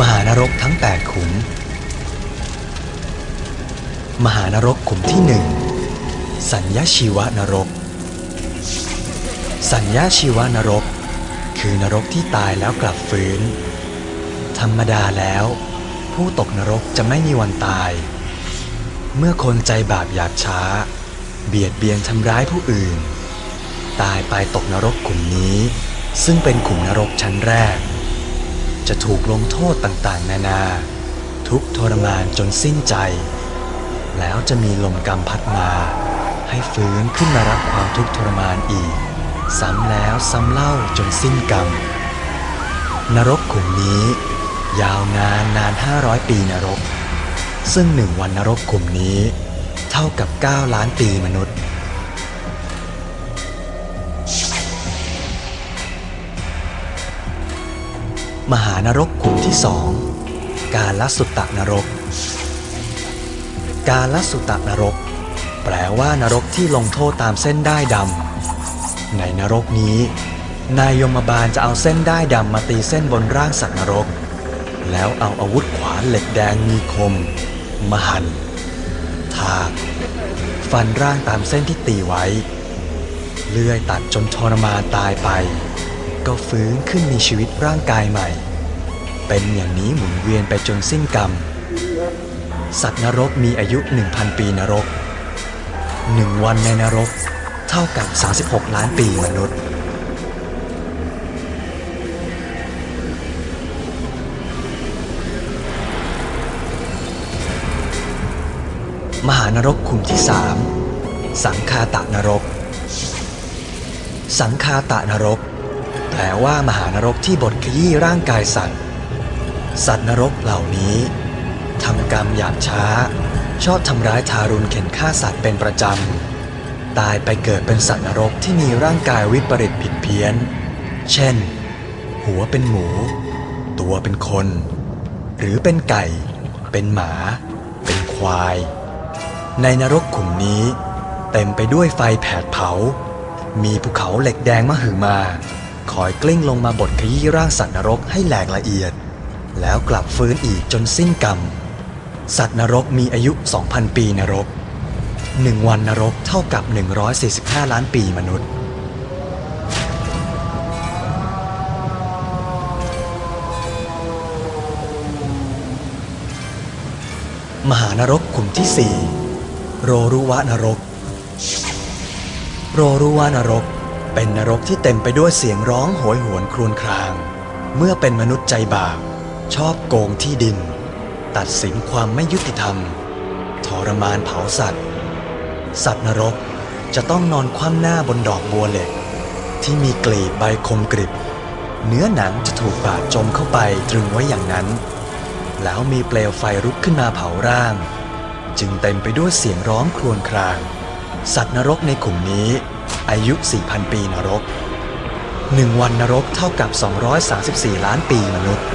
มหานรกทั้ง 8 ขุม มหานรกขุมที่หนึ่งสัญญาชีวนรก สัญญาชีวนรก คือนรกที่ตายแล้วกลับฟื้น ธรรมดาแล้ว ผู้ตกนรกจะไม่มีวันตาย เมื่อคนใจบาปหยาบช้า เบียดเบียนทำร้ายผู้อื่น ตายไปตกนรกขุมนี้ ซึ่งเป็นขุมนรกชั้นแรก จะถูกลงโทษต่างๆ นานา ทุกทรมานจนสิ้นใจ แล้วจะมีลมกรรมพัดมา ให้ฟื้นขึ้นมารับความทุกข์ทรมานอีก ซ้ำแล้วซ้ำเล่าจนสิ้นกรรม นรกขุมนี้ ยาวนานนาน 500 ปีนรก ซึ่งหนึ่งวันนรกขุมนี้ เท่ากับ 9 ล้านปีมนุษย์ มหานรกขุมที่สองกาลสุตตนรก กาลสุตตนรก แปลว่านรกที่ลงโทษตามเส้นได้ายดำในนรกนี้ นายยมบาลจะเอาเส้นได้ายดำมาตีเส้นบนร่างสัตว์นรก แล้วเอาอาวุธขวานเหล็กแดงมีคมมาหันถากฟันร่างตามเส้นที่ตีไว้ เลื่อยตัดจนทรมานตายไป ก็ฟื้นขึ้นมีชีวิตร่างกายใหม่ เป็นอย่างนี้หมุนเวียนไปจนสิ้นกรรม สัตว์นรกมีอายุ 1,000 ปีนรกหนึ่งวันในนรก เท่ากับ 36 ล้านปีมนุษย์มหานรกขุมที่สามสังคาตะนรก สังคาตะนรก แปลว่ามหานรกที่บดขยี้ร่างกายสัตว์ สัตว์นรกเหล่านี้ทำกรรมหยาบช้า ชอบทำร้ายทารุณเข็นฆ่าสัตว์เป็นประจำ ตายไปเกิดเป็นสัตว์นรกที่มีร่างกายวิปริตผิดเพี้ยน เช่น หัวเป็นหมู ตัวเป็นคน หรือเป็นไก่ เป็นหมา เป็นควาย ในนรกขุมนี้ เต็มไปด้วยไฟแผดเผา มีภูเขาเหล็กแดงมหึมา คอยกลิ้งลงมาบดขยี้ร่างสัตว์นรกให้แหลกละเอียด แล้วกลับฟื้นอีกจนสิ้นกรรม สัตว์นรกมีอายุ 2,000 ปีนรกหนึ่งวันนรกเท่ากับ 145 ล้านปีมนุษย์ มหานรกขุมที่สี่โรรุวะนรก โรรุวะนรก เป็นนรกที่เต็มไปด้วยเสียงร้องโหยหวนครวญคราง เมื่อเป็นมนุษย์ใจบาป ชอบโกงที่ดิน ตัดสินความไม่ยุติธรรม ทรมานเผาสัตว์ สัตว์นรกจะต้องนอนคว่ำหน้าบนดอกบัวเหล็ก ที่มีกลีบใบคมกริบ เนื้อหนังจะถูกบาดจมเข้าไปตรึงไว้อย่างนั้น แล้วมีเปลวไฟรุกขึ้นมาเผาร่าง จึงเต็มไปด้วยเสียงร้องครวญคราง สัตว์นรกในกลุ่มนี้ อายุ 4,000 ปีนรกหนึ่งวันนรกเท่ากับ 234 ล้านปีมนุษย์